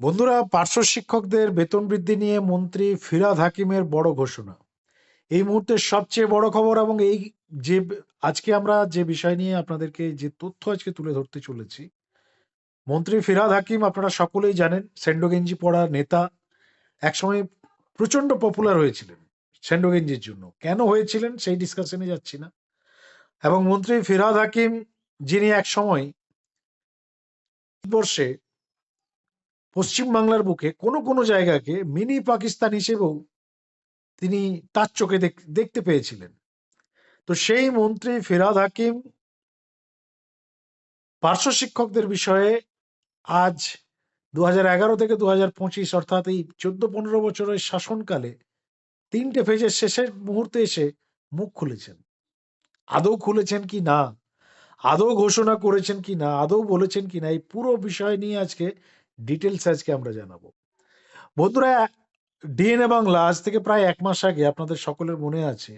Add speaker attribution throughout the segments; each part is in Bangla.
Speaker 1: বন্ধুরা, পার্শ্ব শিক্ষকদের বেতন বৃদ্ধি নিয়ে মন্ত্রী ফিরাদ হাকিমের বড় ঘোষণা। এই মুহূর্তের সবচেয়ে বড় খবর এবং এই যে আজকে আমরা যে বিষয় নিয়ে আপনাদেরকে যে তথ্য আজকে তুলে ধরতে চলেছি, মন্ত্রী ফিরাদ হাকিম আপনারা সকলেই জানেন সেন্ডোগেঞ্জি পড়া নেতা একসময় প্রচণ্ড পপুলার হয়েছিলেন সেন্ডোগেঞ্জির জন্য। কেন হয়েছিলেন সেই ডিসকাশনে যাচ্ছি না। এবং মন্ত্রী ফিরাদ হাকিম, যিনি এক সময় পশ্চিম বাংলার বুকে কোনো কোনো জায়গাকে মিনি পাকিস্তান হিসেবেও তিনি তার চোখে দেখতে পেয়েছিলেন। তো সেই মন্ত্রী ফিরাদ হাকিম পার্শ্ব শিক্ষকদের বিষয়ে আজ দু এগারো থেকে দু পঁচিশ অর্থাৎ এই চোদ্দ পনেরো বছরের শাসনকালে তিনটে ফেজের শেষের মুহূর্তে এসে মুখ খুলেছেন। আদৌ খুলেছেন কি না? আদৌ ঘোষণা করেছেন কি না? আদৌ বলেছেন কি না? এই পুরো বিষয় নিয়ে আজকে ডিটেলস আজকে আমরা জানাব। বন্ধুরা ডিএনএ বাংলা আজ থেকে প্রায় এক মাস আগে আপনাদের সকলের মনে আছে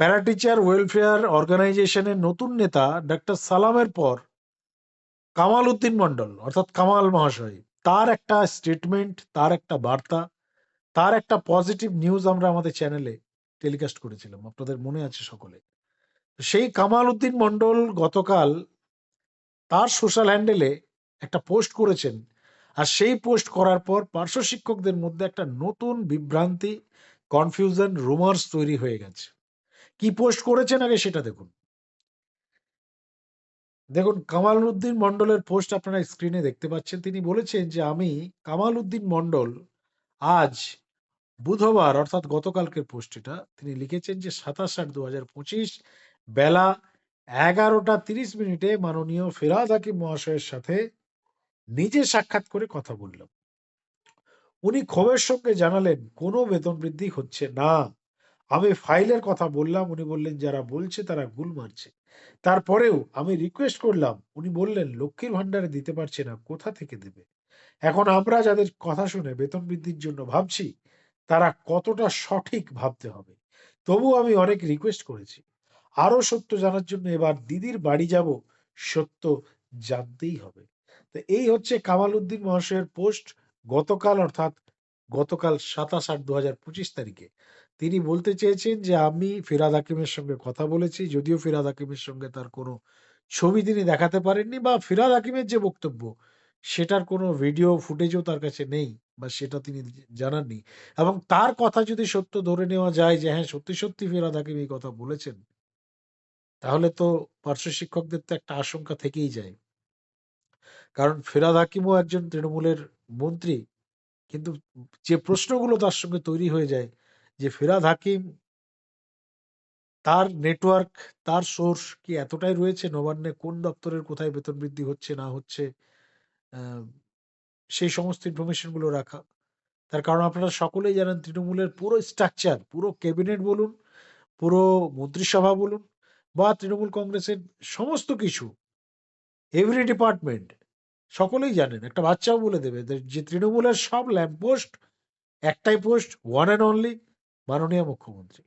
Speaker 1: প্যারাটিচার ওয়েলফেয়ার অর্গানাইজেশনের নতুন নেতা ডক্টর সালামের পর কামাল উদ্দিন মন্ডল অর্থাৎ কামাল মহাশয়, তার একটা স্টেটমেন্ট তার একটা বার্তা, তার একটা পজিটিভ নিউজ আমরা আমাদের চ্যানেলে টেলিকাস্ট করেছিলাম, আপনাদের মনে আছে সকলে। সেই কামাল উদ্দিন মন্ডল গতকাল তার সোশ্যাল হ্যান্ডেলে একটা পোস্ট করেছেন। আর সেই পোস্ট করার পর পার্শ্ব শিক্ষকদের মধ্যে একটা নতুন বিভ্রান্তি কনফিউশন রুমার্স তৈরি হয়ে গেছে। কি পোস্ট করেছেন আগে সেটা দেখুন। দেখুন কামাল উদ্দিন মন্ডলের পোস্ট আপনারা স্ক্রিনে দেখতে পাচ্ছেন। তিনি বলেছেন যে, আমি কামাল উদ্দিন মন্ডল আজ বুধবার, অর্থাৎ গতকালকের পোস্ট এটা, তিনি লিখেছেন যে, সাতাশ আট দু হাজার পঁচিশ বেলা এগারোটা তিরিশ মিনিটে মাননীয় ফিরাদ হাকিম মহাশয়ের সাথে নিজে সাক্ষাৎ করে কথা বললাম। উনি ক্ষোভের সঙ্গে জানালেন, কোনো বেতন বৃদ্ধি হচ্ছে না। আমি ফাইলের কথা বললাম। উনি বললেন, যারা বলছে তারা ভুল মারছে। তারপরেও আমি রিকোয়েস্ট করলাম। উনি বললেন, লক্ষ্মীর ভান্ডারে দিতে পারছে না, কোথা থেকে দেবে? এখন আমরা যাদের কথা শুনে বেতন বৃদ্ধির জন্য ভাবছি, তারা কতটা সঠিক ভাবতে হবে? তবু আমি অনেক রিকোয়েস্ট করেছি। আরও সত্য জানার জন্য এবার দিদির বাড়ি যাব, সত্য জানতেই হবে। তো এই হচ্ছে কামাল উদ্দিন মহাশয়ের পোস্ট গতকাল, অর্থাৎ গতকাল সাতাশ আট দু হাজার পঁচিশ তারিখে। তিনি বলতে চেয়েছেন যে, আমি ফিরাদ হাকিমের সঙ্গে কথা বলেছি, যদিও ফিরাদ হাকিমের সঙ্গে তার কোনো ছবি তিনি দেখাতে পারেননি বা ফিরাদ হাকিমের যে বক্তব্য, সেটার কোনো ভিডিও ফুটেজও তার কাছে নেই বা সেটা তিনি জানাননি। এবং তার কথা যদি সত্য ধরে নেওয়া যায় যে হ্যাঁ সত্যি সত্যি ফিরাদ হাকিম এই কথা বলেছেন, তাহলে তো পার্শ্ব শিক্ষকদের তো একটা আশঙ্কা থেকেই যায়। কারণ ফেরাদ হাকিমও একজন তৃণমূলের মন্ত্রী, কিন্তু যে প্রশ্নগুলো তার সঙ্গে তৈরি হয়ে যায় যে ফেরাদ হাকিম তার নেটওয়ার্ক তার সোর্স কি এতটাই রয়েছে নবান্নে, কোন দপ্তরের কোথায় বেতন বৃদ্ধি হচ্ছে, না হচ্ছে সেই সমস্ত ইনফরমেশনগুলো রাখা। তার কারণ আপনারা সকলেই জানেন তৃণমূলের পুরো স্ট্রাকচার পুরো ক্যাবিনেট বলুন, পুরো মন্ত্রিসভা বলুন, বা তৃণমূল কংগ্রেসের সমস্ত কিছু এভরি ডিপার্টমেন্ট সকলেই জানেন, একটা বাচ্চাও বলে দেবে যে- তৃণমূলের সব ল্যাম্প পোস্ট একটাই পোস্ট ওয়ান অ্যান্ড অনলি মাননীয় মুখ্যমন্ত্রী।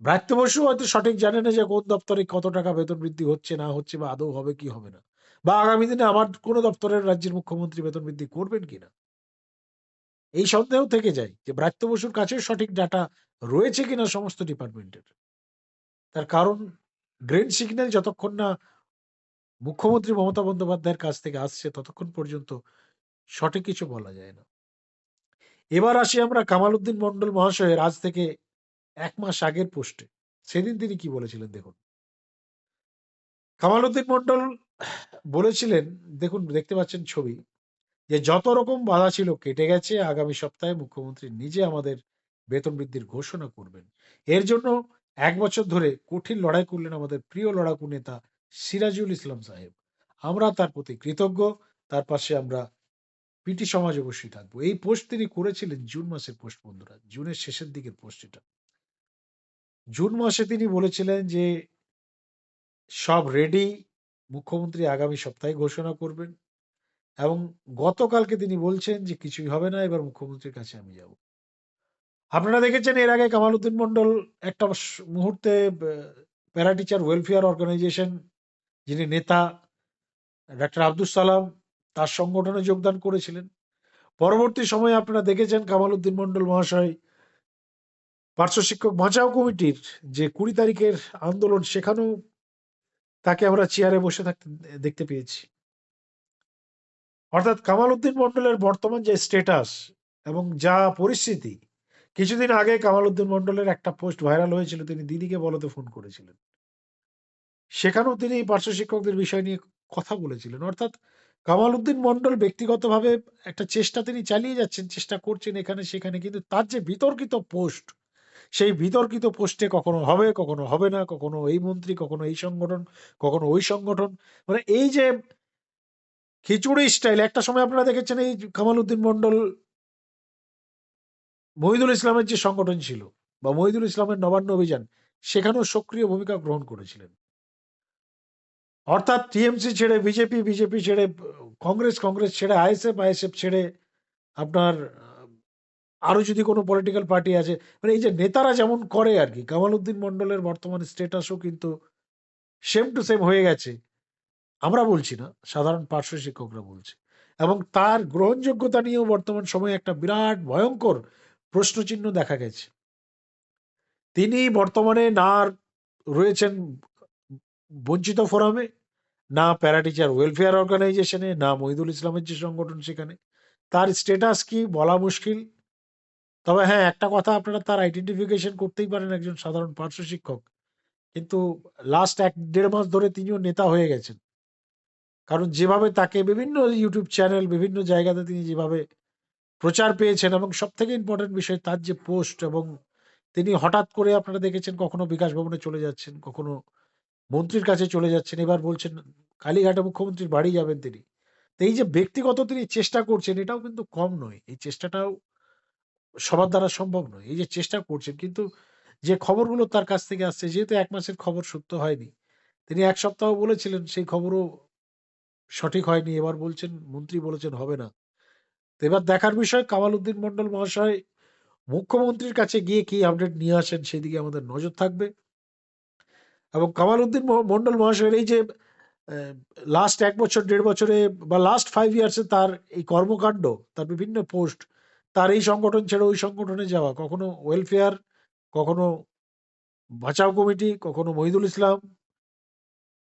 Speaker 1: ব্রাত্য বসু হয়তো সঠিক জানে না যে, কোন দপ্তরে কত টাকা বেতন বৃদ্ধি হচ্ছে, না হচ্ছে, বা আদৌ হবে, কি হবে না। বা আগামী দিনে আমার কোন দপ্তরের রাজ্যের মুখ্যমন্ত্রী বেতন বৃদ্ধি করবেন কিনা এই সন্দেহ থেকে যায় যে, ব্রাত্য বসুর কাছে সঠিক ডাটা রয়েছে কিনা সমস্ত ডিপার্টমেন্টের। তার কারণ গ্রিন সিগন্যাল যতক্ষণ না মুখ্যমন্ত্রী মমতা বন্দ্যোপাধ্যায়ের কাছ থেকে আসছে ততক্ষণ পর্যন্ত সঠিক কিছু বলা যায় না। এবার আসি আমরা কামাল উদ্দিন মন্ডল মহাশয়ের আজ থেকে এক মাস আগের পোস্টে। সেদিন তিনি কি বলেছিলেন দেখুন? কামাল উদ্দিন মন্ডল বলেছিলেন, দেখুন, দেখতে পাচ্ছেন ছবি, যে যত রকম বাধা ছিল কেটে গেছে, আগামী সপ্তাহে মুখ্যমন্ত্রী নিজে আমাদের বেতন বৃদ্ধির ঘোষণা করবেন। এর জন্য এক বছর ধরে কঠিন লড়াই করলেন আমাদের প্রিয় লড়াকু নেতা সিরাজুল ইসলাম সাহেব। আমরা তার প্রতি কৃতজ্ঞ, তার পাশে আমরা পিটি সমাজ অবশ্যই থাকব। এই পোস্ট তিনি করেছিলেন জুন মাসের পোস্ট বন্ধুরা, জুনের শেষের দিকের পোস্ট এটা। জুন মাসে তিনি বলেছিলেন যে, সব রেডি মুখ্যমন্ত্রী আগামী সপ্তাহে ঘোষণা করবেন এবং গতকালকে তিনি বলছেন যে কিছুই হবে না, এবার মুখ্যমন্ত্রীর কাছে আমি যাব। আপনারা দেখেছেন এর আগে কামাল উদ্দিন মন্ডল একটা মুহূর্তে প্যারা টিচার ওয়েলফেয়ার অর্গানাইজেশন যিনি নেতা, ডাক্তার আব্দুল সালাম তার সংগঠনে যোগদান করেছিলেন। পরবর্তী সময়ে আপনারা দেখেছেন কামাল উদ্দিন মন্ডল মহাশয় পার্শ্ব শিক্ষক বাঁচাও কমিটির যে কুড়ি তারিখের আন্দোলন সেখানেও তাকে আমরা চেয়ারে বসে থাকতে দেখতে পেয়েছি। অর্থাৎ কামাল উদ্দিন মন্ডলের বর্তমান যে স্টেটাস এবং যা পরিস্থিতি, কিছুদিন আগে কামাল উদ্দিন মন্ডলের একটা পোস্ট ভাইরাল হয়েছিল, তিনি দিদিকে বলতে ফোন করেছিলেন। সেখানেও তিনি পার্শ্ব শিক্ষকদের বিষয় নিয়ে কথা বলেছিলেন। অর্থাৎ কামাল উদ্দিন মন্ডল ব্যক্তিগতভাবে একটা চেষ্টা তিনি চালিয়ে যাচ্ছেন, চেষ্টা করছেন এখানে সেখানে, কিন্তু তার যে বিতর্কিত পোস্ট, সেই বিতর্কিত পোস্টে কখনো হবে কখনো হবে না, কখনো এই মন্ত্রী, কখনো এই সংগঠন, কখনো ওই সংগঠন। মানে এই যে খিচুড়ি স্টাইল, একটা সময় আপনারা দেখেছেন এই কামাল উদ্দিন মন্ডল মহিদুল ইসলামের যে সংগঠন ছিল বা মহিদুল ইসলামের নবান্ন অভিযান, সেখানেও সক্রিয় ভূমিকা গ্রহণ করেছিলেন। অর্থাৎ টিএমসি ছেড়ে, বিজেপি বিজেপি ছেড়ে, কংগ্রেস কংগ্রেস ছেড়ে, আইএসএফ আইএসএফ ছেড়ে, আপনার আরও যদি কোনো পলিটিক্যাল পার্টি আছে মানে এই যে নেতারা যেমন করে আর কি কামাল উদ্দিন মন্ডলের বর্তমান স্টেটাসও কিন্তু সেম টু সেম হয়ে গেছে। আমরা বলছি না, সাধারণ পার্শ্ব শিক্ষকরা বলছে। এবং তার গ্রহণযোগ্যতা নিয়েও বর্তমান সময়ে একটা বিরাট ভয়ঙ্কর প্রশ্নচিহ্ন দেখা গেছে। তিনি বর্তমানে না রয়েছেন বঞ্চিত ফোরামে না প্যারাটিচার ওয়েলফেয়ার অর্গানাইজেশনে না মহিদুল ইসলামের যে সংগঠন সেখানে। তার স্টেটাস কি বলা মুশকিল। তবে হ্যাঁ একটা কথা আপনারা তার আইডেন্টিফিকেশন করতেই পারেন একজন সাধারণ পার্শ্ব শিক্ষক। কিন্তু লাস্ট এক দেড় মাস ধরে তিনিও নেতা হয়ে গেছেন। কারণ যেভাবে তাকে বিভিন্ন ইউটিউব চ্যানেল বিভিন্ন জায়গাতে তিনি যেভাবে প্রচার পেয়েছেন এবং সব থেকে ইম্পর্টেন্ট বিষয় তার যে পোস্ট এবং তিনি হঠাৎ করে আপনারা দেখেছেন কখনো বিকাশ ভবনে চলে যাচ্ছেন, কখনো মন্ত্রীর কাছে চলে যাচ্ছেন, এবার বলছেন, কালীঘাটে মুখ্যমন্ত্রীর বাড়ি যাবেন তিনি। তো এই যে ব্যক্তিগত তিনি চেষ্টা করছেন, এটাও কিন্তু কম নয়। এই চেষ্টাটাও সবার দ্বারা সম্ভব নয়। এই যে চেষ্টা করছেন, কিন্তু যে খবরগুলো তার কাছ থেকে আসছে, যেহেতু এক মাসের খবর সত্য হয়নি, তিনি এক সপ্তাহ বলেছিলেন, সেই খবরও সঠিক হয়নি। এবার বলছেন, মন্ত্রী বলেছেন, হবে না। তো এবার দেখার বিষয় কামাল উদ্দিন মন্ডল মহাশয় মুখ্যমন্ত্রীর কাছে গিয়ে কি আপডেট নিয়ে আসেন, সেদিকে আমাদের নজর থাকবে। এবং কামাল উদ্দিন মন্ডল মহাশয়ের এই যে লাস্ট এক বছর, দেড় বছরে বা লাস্ট ফাইভ ইয়ার্সে তার এই কর্মকাণ্ড, তার বিভিন্ন পোস্ট তার এই সংগঠন ছেড়ে ওই সংগঠনে যাওয়া, কখনো ওয়েলফেয়ার কখনো বাঁচাও কমিটি, কখনো মহিদুল ইসলাম,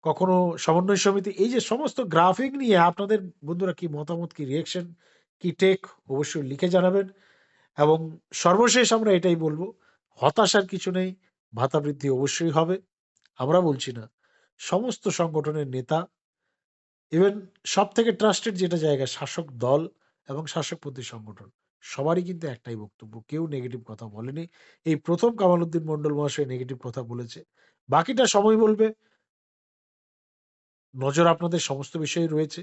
Speaker 1: কখনো সমন্বয় সমিতি, এই যে সমস্ত গ্রাফিক নিয়ে আপনাদের বন্ধুরা কি মতামত, কি রিয়েকশন কি টেক অবশ্যই লিখে জানাবেন। এবং সর্বশেষ আমরা এটাই বলব, হতাশার কিছু নেই, ভাতা বৃদ্ধি অবশ্যই হবে। আমরা বলছি না। সমস্ত সংগঠনের নেতা ইভেন সব থেকে ট্রাস্টেড যেটা জায়গা, শাসক দল এবং শাসকপন্থী সংগঠন, সবারই কিন্তু একটাই বক্তব্য। কেউ নেগেটিভ কথা বলেনি। এই প্রথম কামাল উদ্দিন মন্ডল মহাশয় নেগেটিভ কথা বলেছে। বাকিটা সময় বলবে। নজর আপনাদের সমস্ত বিষয়ে রয়েছে।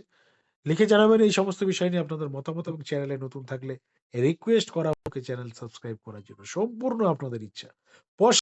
Speaker 1: লিখে জানাবেন এই সমস্ত বিষয় নিয়ে আপনাদের মতামত এবং চ্যানেলে নতুন থাকলে রিকোয়েস্ট করা চ্যানেল সাবস্ক্রাইব করার জন্য। সম্পূর্ণ আপনাদের ইচ্ছা।